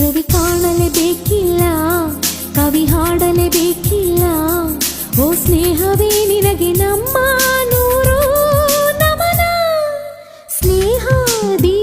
ರವಿ ಕಾಣಲೇ ಬೇಕಿಲ್ಲ ಕವಿ ಹಾಡಲೇ ಬೇಕಿಲ್ಲ. ಓ ಸ್ನೇಹವೇ ನಿನಗೆ ನಮ್ಮ ನೂರು ನಮನ. ಸ್ನೇಹಾದಿ